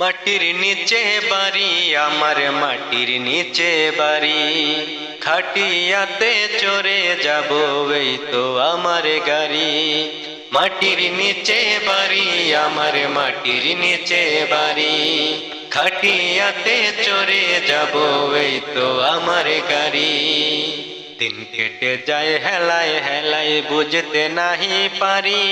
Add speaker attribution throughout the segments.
Speaker 1: মাটির নিচে বাড়ি, আমার মাটির নিচে বাড়ি। খাটিয়াতে চড়ে যাব এই তো আমার গাড়ি। মাটির নিচে বাড়ি, আমার মাটির নিচে বাড়ি। খাটিয়াতে চড়ে যাব এই তো আমার গাড়ি। দিন কেটে যায় হেলায় হেলায়, বুঝতে নাহি পারি।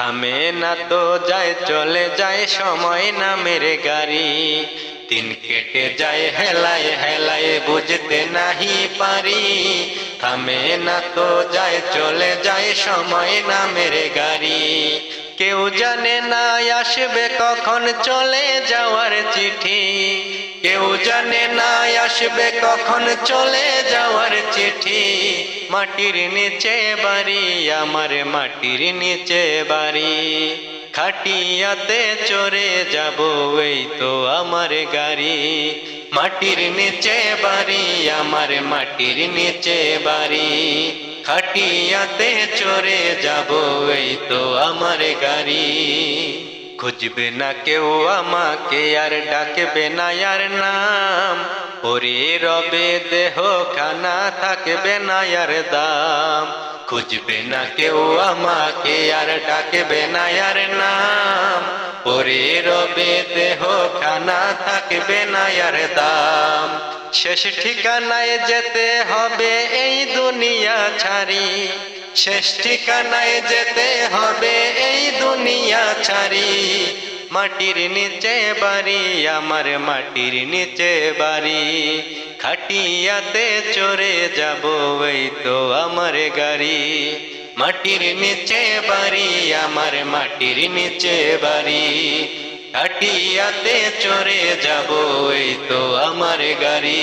Speaker 1: থামে না তো যায়, চলে যায় সময় নামের গাড়ি। দিন কেটে যায়, হেলায় হেলায় বুঝতে নাহি পারি। থামে না তো যায়, চলে যায় সময় নামের গাড়ি। কেউ জানে না আসবে কখন চলে যাওয়ার চিঠি। কেউ জানে না আসবে কখন চলে যাওয়ার চিঠি। মাটির নিচে বাড়ি, আমার মাটির নিচে বাড়ি। খাটিয়াতে চড়ে যাব এই তো আমার গাড়ি। মাটির নিচে বাড়ি, আমার মাটির নিচে বাড়ি। খাটিয়াতে চড়ে যাব এই তো আমার গাড়ি। খুঁজবে না কেউ আমাকে, আর ডাকবে না আর নাম। ওরে রবে দেহ খানা থাকবে না আর দাম। খুঁজবে না কেউ আমাকে, আর ডাকবে না আর নাম। ওরে রবে দেহ খানা থাকবে না আর দাম। শেষ ঠিকানায় যেতে হবে এই দুনিয়া ছাড়ি। শেষ ঠিকানায় যেতে হবে এই ছাড়ি, মাটির নিচে বাড়ি, আমার মাটির নিচে বাড়ি। খাটিয়াতে চড়ে যাব এই তো আমার গাড়ি। মাটির নিচে বাড়ি, আমার মাটির নিচে বাড়ি। খাটিয়াতে চড়ে যাব এই তো আমার গাড়ি।